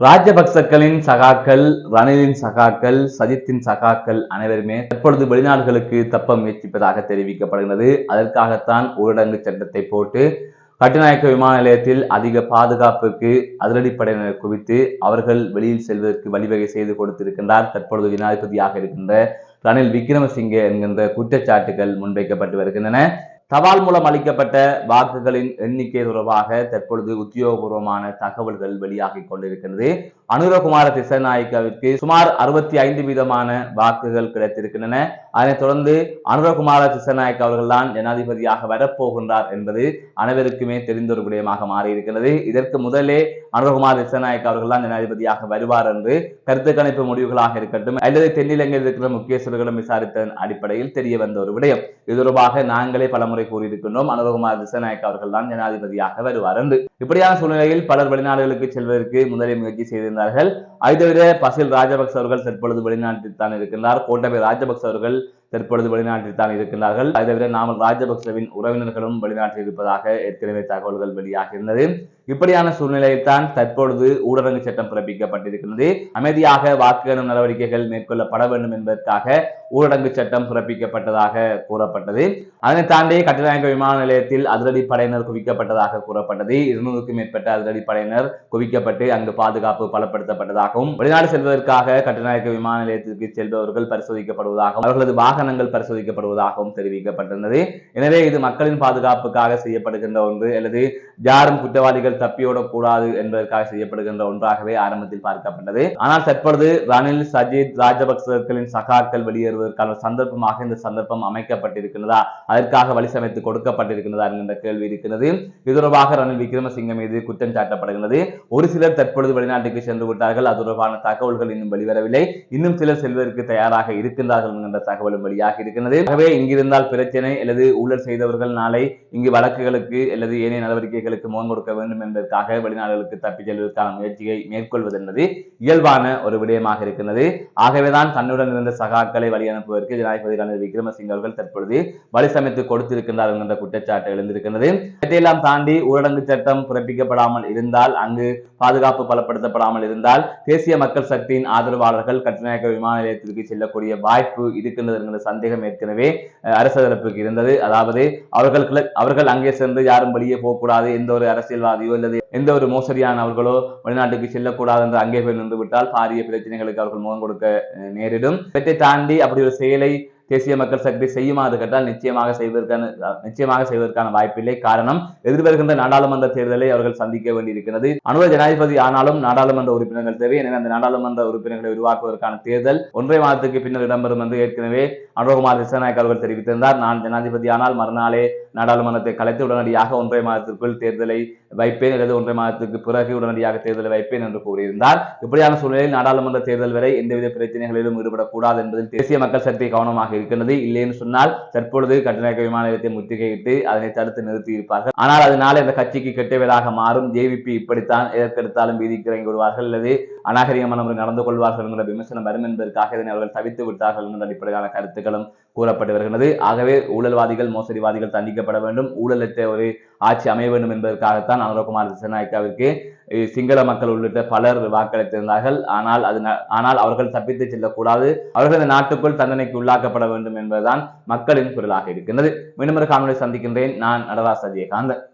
ராஜபக்சக்களின் சகாக்கள் ரணிலின் சகாக்கள் சஜித்தின் சகாக்கள் அனைவருமே தற்பொழுது வெளிநாடுகளுக்கு தப்ப முயற்சிப்பதாக தெரிவிக்கப்படுகிறது. அதற்காகத்தான் ஊரடங்கு சட்டத்தை போட்டு கட்டுநாயக்க விமான நிலையத்தில் அதிக பாதுகாப்புக்கு அதிரடிப்படையினர் குவித்து அவர்கள் வெளியில் செல்வதற்கு வழிவகை செய்து கொடுத்திருக்கின்றார் தற்பொழுது ஜனாதிபதியாக இருக்கின்ற ரணில் விக்ரமசிங்கே என்கின்ற குற்றச்சாட்டுகள் முன்வைக்கப்பட்டு வருகின்றன. தபால் மூலம் அளிக்கப்பட்ட வாக்குகளின் எண்ணிக்கை தொடர்பாக தற்பொழுது உத்தியோகபூர்வமான தகவல்கள் வெளியாகி கொண்டிருக்கிறது அனுரகுமார திசநாயக்காவிற்கு சுமார் அறுபத்தி ஐந்து வீதமான வாக்குகள் கிடைத்திருக்கின்றன. அதனைத் தொடர்ந்து அனுரகுமார திசநாயக் அவர்கள் தான் ஜனாதிபதியாக வரப்போகின்றார் என்பது அனைவருக்குமே தெரிந்த ஒரு விடயமாக மாறியிருக்கிறது. இதற்கு முதலே அனுரகுமார் திசநாயக் அவர்கள் தான் ஜனாதிபதியாக வருவார் என்று கருத்து கணிப்பு முடிவுகளாக இருக்கட்டும் அல்லது தென்னிலங்கையில் இருக்கிற முக்கியஸ்தர்களிடம் விசாரித்த அடிப்படையில் தெரிய வந்த ஒரு விடயம். இது தொடர்பாக நாங்களே பலமுறை கூறியிருக்கின்றோம் அனுரகுமார் திசநாயக் அவர்கள் தான் ஜனாதிபதியாக வருவார் என்று. இப்படியான சூழ்நிலையில் பலர் வெளிநாடுகளுக்கு செல்வதற்கு முதலில் முயற்சி செய்திருந்தார்கள் அதை தவிர பசில் ராஜபக்ச அவர்கள் தற்பொழுது வெளிநாட்டில் தான் இருக்கின்றார். கோட்டபய ராஜபக்ச அவர்கள் தற்பொழுது வெளிநாட்டில் தான் இருக்கின்றார்கள். அதை தவிர நாமல் ராஜபக்சவின் உறவினர்களும் வெளிநாட்டில் இருப்பதாக ஏற்கனவே தகவல்கள் வெளியாகியிருந்தது. இப்படியான சூழ்நிலையில்தான் தற்பொழுது ஊரடங்கு சட்டம் பிறப்பிக்கப்பட்டிருக்கிறது அமைதியாக வாக்கு எண்ணும் நடவடிக்கைகள் மேற்கொள்ளப்பட வேண்டும் என்பதற்காக ஊரடங்கு சட்டம் பிறப்பிக்கப்பட்டதாக கூறப்பட்டது. அதனை தாண்டி கட்டநாயக்க விமான நிலையத்தில் அதிரடி படையினர் குவிக்கப்பட்டதாக கூறப்பட்டது. இருநூறுக்கும் மேற்பட்ட அதிரடி படையினர் குவிக்கப்பட்டு அங்கு பாதுகாப்பு பலப்படுத்தப்பட்டதாகவும் வெளிநாடு செல்வதற்காக கட்டநாயக்க விமான நிலையத்திற்கு செல்பவர்கள் பரிசோதிக்கப்படுவதாகவும் அவர்களது வாக வாகனங்கள் பரிசோதிக்கப்படுவதாகவும் தெரிவிக்கப்பட்டிருந்தது. எனவே இது மக்களின் பாதுகாப்புக்காக செய்யப்படுகின்ற ஒன்று அல்லது யாரும் குற்றவாளிகள் தப்பியோடக்கூடாது என்பதற்காக செய்யப்படுகின்ற ஒன்றாகவே ஆரம்பத்தில் பார்க்கப்பட்டது. ஆனால் தற்பொழுது ரணில் சஜித் ராஜபக்சர்களின் சகாக்கள் வெளியேறுவதற்கான சந்தர்ப்பமாக இந்த சந்தர்ப்பம் அமைக்கப்பட்டிருக்கிறதா அதற்காக வழிசமைத்து கொடுக்கப்பட்டிருக்கிறதா என்கின்ற கேள்வி இருக்கிறது. இது தொடர்பாக ரணில் விக்ரமசிங்க மீது குற்றம் சாட்டப்படுகிறது ஒரு சிலர் தற்பொழுது வெளிநாட்டுக்கு சென்று விட்டார்கள். அது தொடர்பான தகவல்கள் இன்னும் வெளிவரவில்லை. இன்னும் சிலர் செல்வதற்கு தயாராக இருக்கின்றார்கள் என்கின்ற தகவலும் வெளியாகி இருக்கிறது ஆகவே இங்கிருந்தால் பிரச்சனை அல்லது ஊழல் செய்தவர்கள் நாளை இங்கு வழக்குகளுக்கு அல்லது ஏனைய நடவடிக்கைகளுக்கு முகம் கொடுக்க வேண்டும் என்பதற்காக வெளிநாடுகளுக்கு தப்பிச் செல்வதற்கான முயற்சியை மேற்கொள்வது என்பது இயல்பான ஒரு விடயமாக இருக்கிறது ஆகவேதான் தன்னுடன் இருந்த சகாக்களை வழி அனுப்புவதற்கு ஜனாதிபதி ரணில் விக்ரமசிங்க அவர்கள் தற்பொழுது வழி சமைத்து கொடுத்திருக்கின்றார் என்கின்ற குற்றச்சாட்டு எழுந்திருக்கிறது இதையெல்லாம் தாண்டி ஊரடங்கு சட்டம் பிறப்பிக்கப்படாமல் இருந்தால் அங்கு பாதுகாப்பு பலப்படுத்தப்படாமல் இருந்தால் தேசிய மக்கள் சக்தியின் ஆதரவாளர்கள் கட்டுநாயக்க விமான நிலையத்திற்கு செல்லக்கூடிய வாய்ப்பு இருக்கின்றது சந்தேகம் ஏற்கனவே அரசு தரப்புக்கு இருந்தது. அதாவது அவர்கள் அவர்கள் அங்கே சென்று யாரும் வெளியே போகக்கூடாது எந்த ஒரு அரசியல்வாதியோ அல்லது எந்த ஒரு மோசடியானவர்களோ வெளிநாட்டுக்கு செல்லக்கூடாது என்று அங்கே போய் நின்று விட்டால் பாரிய பிரச்சனைகளுக்கு அவர்கள் முகம் கொடுக்க நேரிடும். இவற்றை தாண்டி அப்படி ஒரு செயலை தேசிய மக்கள் சக்தி அது கேட்டால் நிச்சயமாக செய்வதற்கான நிச்சயமாக செய்வதற்கான வாய்ப்பில்லை. காரணம் எதிர்வருகின்ற நாடாளுமன்ற தேர்தலை அவர்கள் சந்திக்க வேண்டியிருக்கிறது. அனுர ஜனாதிபதி ஆனாலும் நாடாளுமன்ற உறுப்பினர்கள் தேவை. எனவே அந்த நாடாளுமன்ற உறுப்பினர்களை உருவாக்குவதற்கான தேர்தல் ஒன்றரை மாதத்துக்கு பின்னர் இடம்பெறும் என்று ஏற்கனவே அனுரகுமார் திசாநாயக் அவர்கள் தெரிவித்திருந்தார். நான் ஜனாதிபதி ஆனால் மறுநாளே நாடாளுமன்றத்தை கலைத்து உடனடியாக ஒன்றரை மாதத்திற்குள் தேர்தலை வைப்பேன். அல்லது ஒன்றரை மாதத்துக்கு பிறகு உடனடியாக தேர்தலை வைப்பேன் என்று கூறியிருந்தார். இப்படியான சூழ்நிலையில் நாடாளுமன்ற தேர்தல் வரை எந்தவித பிரச்சனைகளிலும் ஈடுபடக்கூடாது என்பதில் தேசிய மக்கள் சக்தி கவனமாக இருக்கின்றது இல்லைன்னு சொன்னால் தற்பொழுது கட்டுநாயக்க விமான நிலையத்தை முற்றுகையிட்டு அதனை தடுத்து நிறுத்தி இருப்பார்கள் ஆனால் அதனால் இந்த கட்சிக்கு கெட்டவராக மாறும். ஜேவிபி இப்படித்தான் எதற்கெடுத்தாலும் வீதிக்கு இறங்கி விடுவார்கள். அல்லது அநாகரிகமான முறை நடந்து கொள்வார்கள் என்கிற விமர்சனம் வரும் என்பதற்காக இதனை அவர்கள் தவித்து விட்டார்கள் என்ற அடிப்படையிலான கருத்துக்களும் கூறப்பட்டு வருகிறது ஆகவே ஊழல்வாதிகள் மோசடிவாதிகள் தண்டிக்கப்பட வேண்டும். ஊழலற்ற ஒரு ஆட்சி அமைய வேண்டும் என்பதற்காகத்தான் அனுரகுமார் திசநாயக்காவிற்கு சிங்கள மக்கள் உள்ளிட்ட பலர் வாக்களித்திருந்தார்கள். ஆனால் அது ஆனால் அவர்கள் தப்பித்து செல்லக்கூடாது. அவர்கள் நாட்டுக்குள் தண்டனைக்கு உள்ளாக்கப்பட வேண்டும் என்பதுதான் மக்களின் குரலாக இருக்கின்றது. மீண்டும் ஒரு காணொலி சந்திக்கின்றேன். நான் நடராஜ் அஜயகாந்தன்